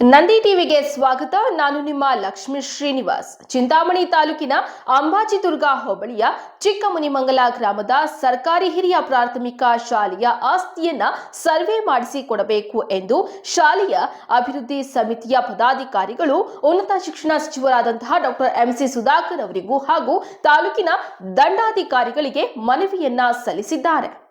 ನಂದಿ ಟಿವಿಗೆ ಸ್ವಾಗತ. ನಾನು ನಿಮ್ಮ ಲಕ್ಷ್ಮೀ ಶ್ರೀನಿವಾಸ್. ಚಿಂತಾಮಣಿ ತಾಲೂಕಿನ ಅಂಬಾಜಿದುರ್ಗ ಹೋಬಳಿಯ ಚಿಕ್ಕಮುನಿಮಂಗಲ ಗ್ರಾಮದ ಸರ್ಕಾರಿ ಹಿರಿಯ ಪ್ರಾಥಮಿಕ ಶಾಲೆಯ ಆಸ್ತಿಯನ್ನ ಸರ್ವೆ ಮಾಡಿಸಿ ಕೊಡಬೇಕು ಎಂದು ಶಾಲೆಯ ಅಭಿವೃದ್ಧಿ ಸಮಿತಿಯ ಪದಾಧಿಕಾರಿಗಳು, ಉನ್ನತ ಶಿಕ್ಷಣ ಸಚಿವರಾದಂತಹ ಡಾಕ್ಟರ್ ಎಂಸಿ ಸುಧಾಕರ್ ಅವರಿಗೂ ಹಾಗೂ ತಾಲೂಕಿನ ದಂಡಾಧಿಕಾರಿಗಳಿಗೆ ಮನವಿಯನ್ನ ಸಲ್ಲಿಸಿದ್ದಾರೆ.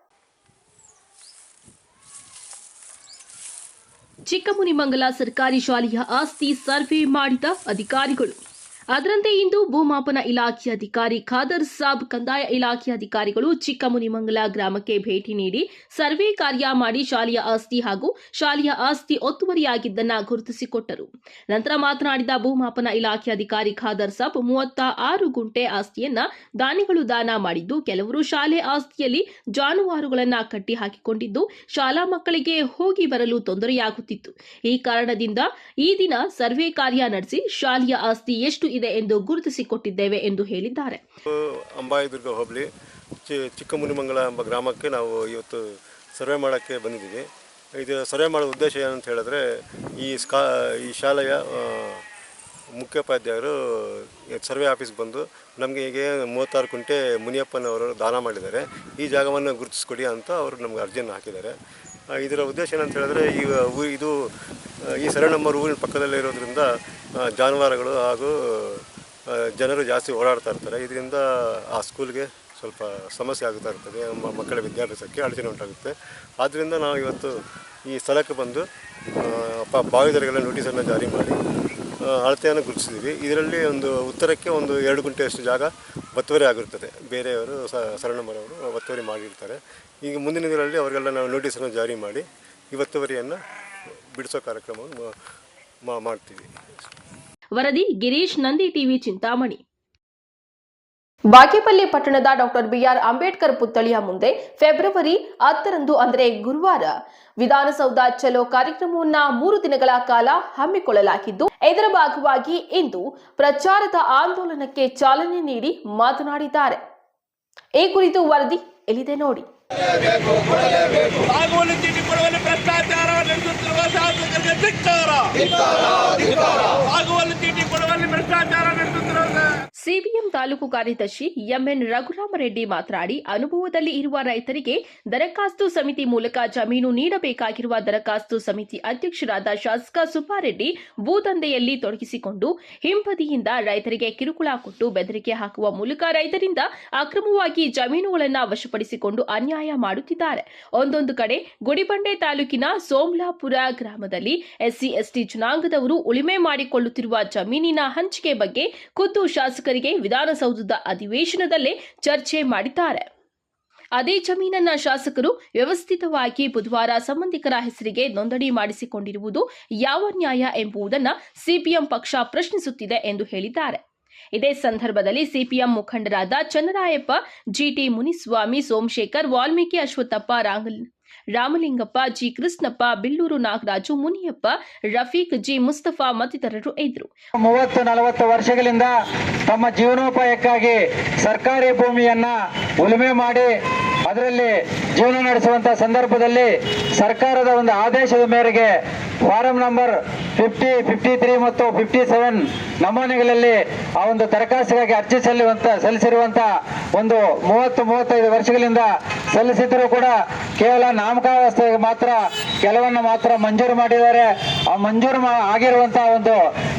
ಚಿಕ್ಕಮುನಿಮಂಗಲ ಸರ್ಕಾರಿ ಶಾಲೆಯ ಆಸ್ತಿ ಸರ್ವೆ ಮಾಡಿದ ಅಧಿಕಾರಿಗಳು. ಅದರಂತೆ ಇಂದು ಭೂಮಾಪನ ಇಲಾಖೆ ಅಧಿಕಾರಿ ಖಾದರ್ ಸಾಬ್, ಕಂದಾಯ ಇಲಾಖೆ ಅಧಿಕಾರಿಗಳು ಚಿಕ್ಕಮುನಿಮಂಗಲ ಗ್ರಾಮಕ್ಕೆ ಭೇಟಿ ನೀಡಿ ಸರ್ವೆ ಕಾರ್ಯ ಮಾಡಿ ಶಾಲೆಯ ಆಸ್ತಿ ಹಾಗೂ ಶಾಲೆಯ ಆಸ್ತಿ ಒತ್ತುವರಿಯಾಗಿದ್ದನ್ನ ಗುರುತಿಸಿಕೊಟ್ಟರು. ನಂತರ ಮಾತನಾಡಿದ ಭೂಮಾಪನ ಇಲಾಖೆ ಅಧಿಕಾರಿ ಖಾದರ್ ಸಾಬ್, ಮೂವತ್ತ ಆರು ಗುಂಟೆ ಆಸ್ತಿಯನ್ನ ದಾನಿಗಳು ದಾನ ಮಾಡಿದ್ದು, ಕೆಲವರು ಶಾಲೆ ಆಸ್ತಿಯಲ್ಲಿ ಜಾನುವಾರುಗಳನ್ನ ಕಟ್ಟಿ ಹಾಕಿಕೊಂಡಿದ್ದು ಶಾಲಾ ಮಕ್ಕಳಿಗೆ ಹೋಗಿ ಬರಲು ತೊಂದರೆಯಾಗುತ್ತಿತ್ತು. ಈ ಕಾರಣದಿಂದ ಈ ದಿನ ಸರ್ವೆ ಕಾರ್ಯ ನಡೆಸಿ ಶಾಲೆಯ ಆಸ್ತಿ ಎಷ್ಟು ಇದೆ ಎಂದು ಗುರುತಿಸಿಕೊಟ್ಟಿದ್ದೇವೆ ಎಂದು ಹೇಳಿದ್ದಾರೆ. ಅಂಬಾಯದುರ್ಗ ಹೋಬಳಿ ಚಿಕ್ಕಮುನಿಮಂಗಲ ಎಂಬ ಗ್ರಾಮಕ್ಕೆ ನಾವು ಇವತ್ತು ಸರ್ವೆ ಮಾಡೋಕ್ಕೆ ಬಂದಿದ್ದೀವಿ. ಇದು ಸರ್ವೆ ಮಾಡೋ ಉದ್ದೇಶ ಏನಂತ ಹೇಳಿದ್ರೆ, ಈ ಸ್ಕಾ, ಈ ಶಾಲೆಯ ಮುಖ್ಯೋಪಾಧ್ಯಾಯರು ಸರ್ವೆ ಆಫೀಸ್ಗೆ ಬಂದು ನಮಗೆ ಹೀಗೆ ಮೂವತ್ತಾರು ಕುಂಟೆ ಮುನಿಯಪ್ಪನವರು ದಾನ ಮಾಡಿದ್ದಾರೆ. ಈ ಜಾಗವನ್ನು ಗುರುತಿಸ್ಕೊಡಿ ಅಂತ ಅವರು ನಮ್ಗೆ ಅರ್ಜಿಯನ್ನು ಹಾಕಿದ್ದಾರೆ. ಇದರ ಉದ್ದೇಶ ಏನಂತ ಹೇಳಿದ್ರೆ, ಈ ಇದು ಈ ಸರ್ವೆ ನಂಬರ್ ಊರಿನ ಪಕ್ಕದಲ್ಲೇ ಇರೋದ್ರಿಂದ ಜಾನುವಾರುಗಳು ಹಾಗೂ ಜನರು ಜಾಸ್ತಿ ಓಡಾಡ್ತಾ ಇರ್ತಾರೆ. ಇದರಿಂದ ಆ ಸ್ಕೂಲ್ಗೆ ಸ್ವಲ್ಪ ಸಮಸ್ಯೆ ಆಗ್ತಾ ಇರ್ತದೆ. ಮಕ್ಕಳ ವಿದ್ಯಾಭ್ಯಾಸಕ್ಕೆ ಅಡಚಣೆ ಉಂಟಾಗುತ್ತೆ. ಆದ್ದರಿಂದ ನಾವು ಇವತ್ತು ಈ ಸ್ಥಳಕ್ಕೆ ಬಂದು ಭಾಗದವರಿಗೆಲ್ಲ ನೋಟಿಸನ್ನು ಜಾರಿ ಮಾಡಿ ಅಳತೆಯನ್ನು ಗುರುತಿಸಿದ್ದೀವಿ. ಇದರಲ್ಲಿ ಒಂದು ಉತ್ತರಕ್ಕೆ ಒಂದು ಎರಡು ಗುಂಟೆಯಷ್ಟು ಜಾಗ ಒತ್ತುವರಿ ಆಗಿರುತ್ತದೆ. ಬೇರೆಯವರು ಸ ಸರಣಮರವರು ಒತ್ತುವರಿ ಮಾಡಿರ್ತಾರೆ. ಈಗ ಮುಂದಿನ ದಿನಗಳಲ್ಲಿ ಅವರಿಗೆಲ್ಲ ನಾವು ನೋಟಿಸನ್ನು ಜಾರಿ ಮಾಡಿ, ಈ ಒತ್ತುವರಿಯನ್ನು ಬಿಡಿಸೋ ಕಾರ್ಯಕ್ರಮವನ್ನು ಮಾಡ್ತೀವಿ. ವರದಿ ಗಿರೀಶ್ ನಂದಿ ಟಿವಿ ಚಿಂತಾಮಣಿ. ಬಾಗೇಪಲ್ಲಿ ಪಟ್ಟಣದ ಡಾಕ್ಟರ್ ಬಿಆರ್ ಅಂಬೇಡ್ಕರ್ ಪುತ್ಥಳಿಯ ಮುಂದೆ ಫೆಬ್ರವರಿ ಹತ್ತರಂದು ಅಂದರೆ ಗುರುವಾರ ವಿಧಾನಸೌಧ ಚಲೋ ಕಾರ್ಯಕ್ರಮವನ್ನ ಮೂರು ದಿನಗಳ ಕಾಲ ಹಮ್ಮಿಕೊಳ್ಳಲಾಗಿದ್ದು, ಇದರ ಭಾಗವಾಗಿ ಇಂದು ಪ್ರಚಾರದ ಆಂದೋಲನಕ್ಕೆ ಚಾಲನೆ ನೀಡಿ ಮಾತನಾಡಿದ್ದಾರೆ. ಈ ಕುರಿತು ವರದಿ ಎಲ್ಲಿದೆ ನೋಡಿ. ಭ್ರಷ್ಟಾಚಾರ ಚೀಟಿ ಕೊಡುವಲ್ಲಿ ಭ್ರಷ್ಟಾಚಾರ ಸಿಬಿಎಂ ತಾಲೂಕು ಕಾರ್ಯದರ್ಶಿ ಎಂಎನ್ ರಘುರಾಮರೆಡ್ಡಿ ಮಾತನಾಡಿ, ಅನುಭವದಲ್ಲಿ ಇರುವ ರೈತರಿಗೆ ದರಖಾಸ್ತು ಸಮಿತಿ ಮೂಲಕ ಜಮೀನು ನೀಡಬೇಕಾಗಿರುವ ದರಖಾಸ್ತು ಸಮಿತಿ ಅಧ್ಯಕ್ಷರಾದ ಶಾಸಕ ಸುಬ್ಬಾರೆಡ್ಡಿ ಭೂದಂಧೆಯಲ್ಲಿ ತೊಡಗಿಸಿಕೊಂಡು, ಹಿಂಬದಿಯಿಂದ ರೈತರಿಗೆ ಕಿರುಕುಳ ಕೊಟ್ಟು ಬೆದರಿಕೆ ಹಾಕುವ ಮೂಲಕ ರೈತರಿಂದ ಅಕ್ರಮವಾಗಿ ಜಮೀನುಗಳನ್ನು ವಶಪಡಿಸಿಕೊಂಡು ಅನ್ಯಾಯ ಮಾಡುತ್ತಿದ್ದಾರೆ. ಒಂದೊಂದು ಕಡೆ ಗುಡಿಬಂಡೆ ತಾಲೂಕಿನ ಸೋಮ್ಲಾಪುರ ಗ್ರಾಮದಲ್ಲಿ ಎಸ್ಸಿ ಎಸ್ಟಿ ಜನಾಂಗದವರು ಉಳಿಮೆ ಮಾಡಿಕೊಳ್ಳುತ್ತಿರುವ ಜಮೀನಿನ ಹಂಚಿಕೆ ಬಗ್ಗೆ ಖುದ್ದು ಶಾಸಕರಿಗೆ ವಿಧಾನಸೌಧದ ಅಧಿವೇಶನದಲ್ಲೇ ಚರ್ಚೆ ಮಾಡಿದ್ದಾರೆ. ಅದೇ ಜಮೀನನ್ನ ಶಾಸಕರು ವ್ಯವಸ್ಥಿತವಾಗಿ ಬುಧವಾರ ಸಂಬಂಧಿಕರ ಹೆಸರಿಗೆ ನೋಂದಣಿ ಮಾಡಿಸಿಕೊಂಡಿರುವುದು ಯಾವ ನ್ಯಾಯ ಎಂಬುದನ್ನು ಸಿಪಿಎಂ ಪಕ್ಷ ಪ್ರಶ್ನಿಸುತ್ತಿದೆ ಎಂದು ಹೇಳಿದ್ದಾರೆ. ಇದೇ ಸಂದರ್ಭದಲ್ಲಿ ಸಿಪಿಎಂ ಮುಖಂಡರಾದ ಚನ್ನರಾಯಪ್ಪ ಜಿಟಿ ಮುನಿಸ್ವಾಮಿ, ಸೋಮಶೇಖರ್, ವಾಲ್ಮೀಕಿ ಅಶ್ವತ್ಥಪ್ಪ ರಾಂಗಲ್ ರಾಮಲಿಂಗಪ್ಪ, ಜಿ. ಕೃಷ್ಣಪ್ಪ, ಬಿಲ್ಲೂರು ನಾಗರಾಜು, ಮುನಿಯಪ್ಪ, ರಫೀಕ್, ಜಿ. ಮುಸ್ತಫಾ ಮತ್ತಿತರರು ಇದ್ದರು. ಮೂವತ್ತು ನಲವತ್ತು ವರ್ಷಗಳಿಂದ ತಮ್ಮ ಜೀವನೋಪಾಯಕ್ಕಾಗಿ ಸರ್ಕಾರಿ ಭೂಮಿಯನ್ನ ಉಳುಮೆ ಮಾಡಿ ಅದರಲ್ಲಿ ಜೀವನ ನಡೆಸುವಂತ ಸಂದರ್ಭದಲ್ಲಿ ಸರ್ಕಾರದ ಒಂದು ಆದೇಶದ ಮೇರೆಗೆ form number fifty fifty three ಮತ್ತು ಫಿಫ್ಟಿ ಸೆವೆನ್ ನಮೂನೆಗಳಲ್ಲಿ ಆ ಒಂದು ದರಖಾಸ್ತಿಗಾಗಿ ಅರ್ಜಿ ಸಲ್ಲುವಂತ, ಸಲ್ಲಿಸಿರುವಂತ ಒಂದು ಮೂವತ್ತು, ಮೂವತ್ತೈದು ವರ್ಷಗಳಿಂದ ಸಲ್ಲಿಸಿದ್ರು ಕೂಡ ಕೇವಲ ನಾಮಕಾವಸ್ಥೆಗೆ ಮಾತ್ರ, ಕೆಲವನ್ನ ಮಾತ್ರ ಮಂಜೂರು ಮಾಡಿದ್ದಾರೆ. ಆ ಮಂಜೂರು ಆಗಿರುವಂತಹ ಒಂದು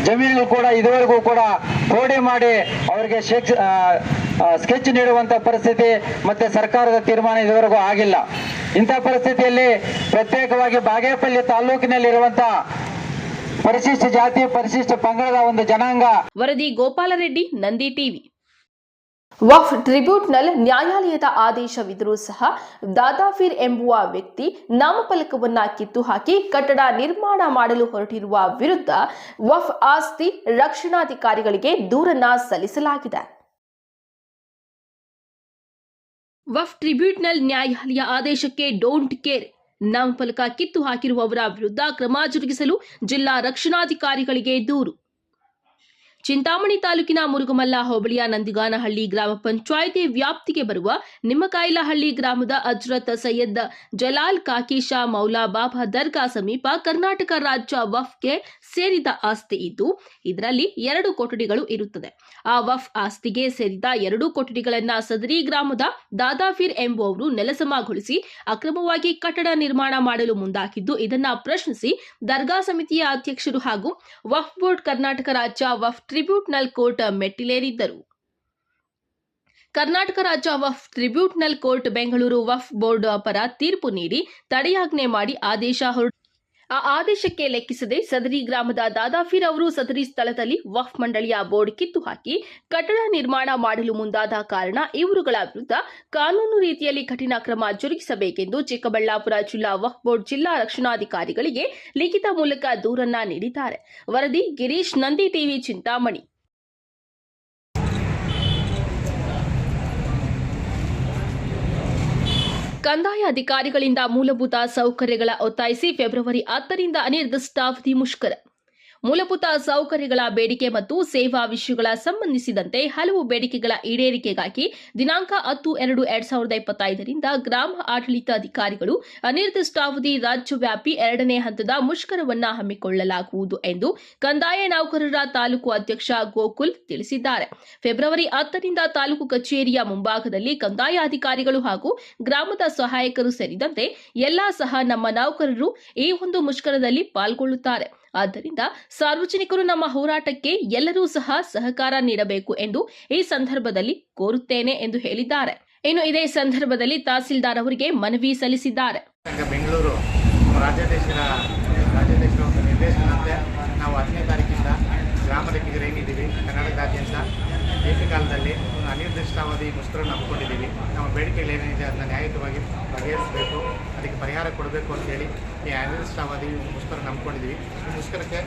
ಜಮೀನು ಕೂಡ ಇದುವರೆಗೂ ಕೂಡ ಕೋಡಿ ಮಾಡಿ ಅವರಿಗೆ ಸ್ಕೆಚ್ ನೀಡುವಂತ ಪರಿಸ್ಥಿತಿ ಮತ್ತೆ ಸರ್ಕಾರದ ತೀರ್ಮಾನ ಇದುವರೆಗೂ ಆಗಿಲ್ಲ. ಇಂಥ ಪರಿಸ್ಥಿತಿಯಲ್ಲಿ ಪ್ರತ್ಯೇಕವಾಗಿ ಬಾಗೇಪಲ್ಲಿ ತಾಲೂಕಿನಲ್ಲಿರುವಂತಹ ಪರಿಶಿಷ್ಟ ಜಾತಿ, ಪರಿಶಿಷ್ಟ ಪಂಗಡದ ಒಂದು ಜನಾಂಗ. ವರದಿ ಗೋಪಾಲರೆಡ್ಡಿ, ನಂದಿ ಟಿವಿ. ವಫ್ ಟ್ರಿಬ್ಯೂಟ್ನಲ್ ನ್ಯಾಯಾಲಯದ ಆದೇಶವಿದ್ದರೂ ಸಹ ದಾದಾಫೀರ್ ಎಂಬುವ ವ್ಯಕ್ತಿ ನಾಮಫಲಕವನ್ನ ಕಿತ್ತು ಹಾಕಿ ಕಟ್ಟಡ ನಿರ್ಮಾಣ ಮಾಡಲು ಹೊರಟಿರುವ ವಿರುದ್ಧ ವಫ್ ಆಸ್ತಿ ರಕ್ಷಣಾಧಿಕಾರಿಗಳಿಗೆ ದೂರನ್ನ ಸಲ್ಲಿಸಲಾಗಿದೆ. ವಫ್ ಟ್ರಿಬ್ಯೂಟ್ನಲ್ ನ್ಯಾಯಾಲಯ ಆದೇಶಕ್ಕೆ ಡೋಂಟ್ ಕೇರ್. ನಾಮಫಲಕ ಕಿತ್ತು ಹಾಕಿರುವವರ ವಿರುದ್ಧ ಕ್ರಮ ಜರುಗಿಸಲು ಜಿಲ್ಲಾ ರಕ್ಷಣಾಧಿಕಾರಿಗಳಿಗೆ ದೂರು. ಚಿಂತಾಮಣಿ ತಾಲೂಕಿನ ಮುರುಗಮಲ್ಲ ಹೋಬಳಿಯ ನಂದಿಗಾನಹಳ್ಳಿ ಗ್ರಾಮ ಪಂಚಾಯಿತಿ ವ್ಯಾಪ್ತಿಗೆ ಬರುವ ನಿಮ್ಮಕಾಯಿಲಹಳ್ಳಿ ಗ್ರಾಮದ ಅಜ್ರತ್ ಸೈಯದ್ ಜಲಾಲ್ ಕಾಕಿಶಾ ಮೌಲಾ ಬಾಬಾ ದರ್ಗಾ ಸಮೀಪ ಕರ್ನಾಟಕ ರಾಜ್ಯ ವಫ್ಗೆ ಸೇರಿದ ಆಸ್ತಿ ಇದ್ದು, ಇದರಲ್ಲಿ ಎರಡು ಕೊಠಡಿಗಳು ಇರುತ್ತದೆ. ಆ ವಫ್ ಆಸ್ತಿಗೆ ಸೇರಿದ ಎರಡು ಕೊಠಡಿಗಳನ್ನ ಸದರಿ ಗ್ರಾಮದ ದಾದಾಫೀರ್ ಎಂಬುವವರು ನೆಲಸಮಗೊಳಿಸಿ ಅಕ್ರಮವಾಗಿ ಕಟ್ಟಡ ನಿರ್ಮಾಣ ಮಾಡಲು ಮುಂದಾಗಿದ್ದು, ಇದನ್ನ ಪ್ರಶ್ನಿಸಿ ದರ್ಗಾ ಸಮಿತಿಯ ಅಧ್ಯಕ್ಷರು ಹಾಗೂ ವಫ್ ಬೋರ್ಡ್ ಕರ್ನಾಟಕ ರಾಜ್ಯ ವಫ್ ಟ್ರಿಬ್ಯೂಟ್ನಲ್ ಕೋರ್ಟ್ ಮೆಟ್ಟಿಲೇರಿದ್ದರು. ಕರ್ನಾಟಕ ರಾಜ್ಯ Waqf tribunal court, Bengaluru Waqf board ಪರ ತೀರ್ಪು ನೀಡಿ ತಡೆಯಾಜ್ಞೆ ಮಾಡಿ ಆದೇಶ ಹೊರಟ ಆ ಆದೇಶಕ್ಕೆ ಲೆಕ್ಕಿಸದೆ ಸದರಿ ಗ್ರಾಮದ ದಾದಾಫೀರ್ ಅವರು ಸದರಿ ಸ್ಥಳದಲ್ಲಿ ವಫ್ ಮಂಡಳಿಯ ಬೋರ್ಡ್ ಕಿತ್ತು ಹಾಕಿ ಕಟ್ಟಡ ನಿರ್ಮಾಣ ಮಾಡಲು ಮುಂದಾದ ಕಾರಣ ಇವರುಗಳ ವಿರುದ್ಧ ಕಾನೂನು ರೀತಿಯಲ್ಲಿ ಕಠಿಣ ಕ್ರಮ ಜರುಗಿಸಬೇಕೆಂದು ಚಿಕ್ಕಬಳ್ಳಾಪುರ ಜಿಲ್ಲಾ ವಫ್ ಬೋರ್ಡ್ ಜಿಲ್ಲಾ ರಕ್ಷಣಾಧಿಕಾರಿಗಳಿಗೆ ಲಿಖಿತ ಮೂಲಕ ದೂರನ್ನ ನೀಡಿದ್ದಾರೆ. ವರದಿ ಗಿರೀಶ್ ನಂದಿ ಟಿವಿ ಚಿಂತಾಮಣಿ. ಕಂದಾಯ ಅಧಿಕಾರಿಗಳಿಂದ ಮೂಲಭೂತ ಸೌಕರ್ಯಗಳ ಒತ್ತಾಯಿಸಿ ಫೆಬ್ರವರಿ ಹತ್ತರಿಂದ ಅನಿರ್ದಿಷ್ಟಾವಧಿ ಮುಷ್ಕರ. ಮೂಲಭೂತ ಸೌಕರ್ಯಗಳ ಬೇಡಿಕೆ ಮತ್ತು ಸೇವಾ ವಿಷಯಗಳ ಸಂಬಂಧಿಸಿದಂತೆ ಹಲವು ಬೇಡಿಕೆಗಳ ಈಡೇರಿಕೆಗಾಗಿ ದಿನಾಂಕ ಹತ್ತು ಎರಡು ಎರಡ್ ಸಾವಿರದ ಇಪ್ಪತ್ತೈದರಿಂದ ಗ್ರಾಮ ಆಡಳಿತ ಅಧಿಕಾರಿಗಳು ಅನಿರ್ದಿಷ್ಟಾವಧಿ ರಾಜ್ಯವ್ಯಾಪಿ ಎರಡನೇ ಹಂತದ ಮುಷ್ಕರವನ್ನ ಹಮ್ಮಿಕೊಳ್ಳಲಾಗುವುದು ಎಂದು ಕಂದಾಯ ನೌಕರರ ತಾಲೂಕು ಅಧ್ಯಕ್ಷ ಗೋಕುಲ್ ತಿಳಿಸಿದ್ದಾರೆ. ಫೆಬ್ರವರಿ ಹತ್ತರಿಂದ ತಾಲೂಕು ಕಚೇರಿಯ ಮುಂಭಾಗದಲ್ಲಿ ಕಂದಾಯ ಅಧಿಕಾರಿಗಳು ಹಾಗೂ ಗ್ರಾಮದ ಸಹಾಯಕರು ಸೇರಿದಂತೆ ಎಲ್ಲಾ ಸಹ ನಮ್ಮ ನೌಕರರು ಈ ಒಂದು ಮುಷ್ಕರದಲ್ಲಿ ಪಾಲ್ಗೊಳ್ಳುತ್ತಾರೆ. ಆದ್ದರಿಂದ ಸಾರ್ವಜನಿಕರು ನಮ್ಮ ಹೋರಾಟಕ್ಕೆ ಎಲ್ಲರೂ ಸಹ ಸಹಕಾರ ನೀಡಬೇಕು ಎಂದು ಈ ಸಂದರ್ಭದಲ್ಲಿ ಕೋರುತ್ತೇನೆ ಎಂದು ಹೇಳಿದ್ದಾರೆ. ಇನ್ನು ಇದೇ ಸಂದರ್ಭದಲ್ಲಿ ತಹಸೀಲ್ದಾರ್ ಅವರಿಗೆ ಮನವಿ ಸಲ್ಲಿಸಿದ್ದಾರೆ. ಬೆಂಗಳೂರು ರಾಜ್ಯಾಧ್ಯಕ್ಷರ ರಾಜ್ಯಾಧ್ಯಕ್ಷರ ಒಂದು ನಿರ್ದೇಶನದಂತೆ ನಾವು ಹತ್ತನೇ ತಾರೀಕಿಂದ ಗ್ರಾಮ ಲೆಕ್ಕಿಗರು ಕರ್ನಾಟಕದಾದ್ಯಂತ ಏಕಕಾಲದಲ್ಲಿ ಒಂದು ಅನಿರ್ದಿಷ್ಟಾವಧಿ ಮುಷ್ಕರನ್ನು ಹಮ್ಮಿಕೊಂಡಿದ್ದೀವಿ ನಮ್ಮ ಬೇಡಿಕೆಗಳು ಏನೇನಿದೆ ಅದನ್ನ ನ್ಯಾಯಯುತವಾಗಿ ಬಗೆಹರಿಸಬೇಕು, ಅದಕ್ಕೆ ಪರಿಹಾರ ಕೊಡಬೇಕು ಅಂತೇಳಿ ಈ ಅನಿರ್ದಿಷ್ಟಾವಧಿ ಮುಷ್ಕರ ಹಮ್ಮಿಕೊಂಡಿದ್ದೀವಿ ಈ ಮುಷ್ಕರಕ್ಕೆ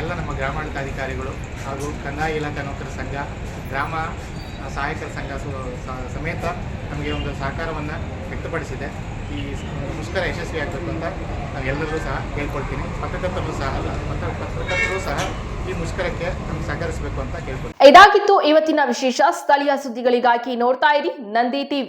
ಎಲ್ಲ ನಮ್ಮ ಗ್ರಾಮಾಡಳಿತಾಧಿಕಾರಿಗಳು ಹಾಗೂ ಕಂದಾಯ ಇಲಾಖಾ ನೌಕರ ಸಂಘ, ಗ್ರಾಮ ಸಹಾಯಕರ ಸಂಘ ಸಮೇತ ನಮಗೆ ಒಂದು ಸಹಕಾರವನ್ನು ವ್ಯಕ್ತಪಡಿಸಿದೆ. ಈ ಮುಷ್ಕರ ಯಶಸ್ವಿಯಾಗಬೇಕು ಅಂತ ನಾವು ಎಲ್ಲರೂ ಸಹ ಕೇಳ್ಕೊಳ್ತೀನಿ. ಪತ್ರಕರ್ತರು ಸಹ ಪತ್ರ, ಪತ್ರಕರ್ತರು ಸಹ ಈ ಮುಷ್ಕರಕ್ಕೆ ನಮ್ಗೆ ಸಹಕರಿಸಬೇಕು ಅಂತ ಕೇಳ್ಕೊಂಡು ಇದಾಗಿತ್ತು ಇವತ್ತಿನ ವಿಶೇಷ. ಸ್ಥಳೀಯ ಸುದ್ದಿಗಳಿಗಾಗಿ ನೋಡ್ತಾ ಇರಿ. ನಂದಿ ಟಿವಿ.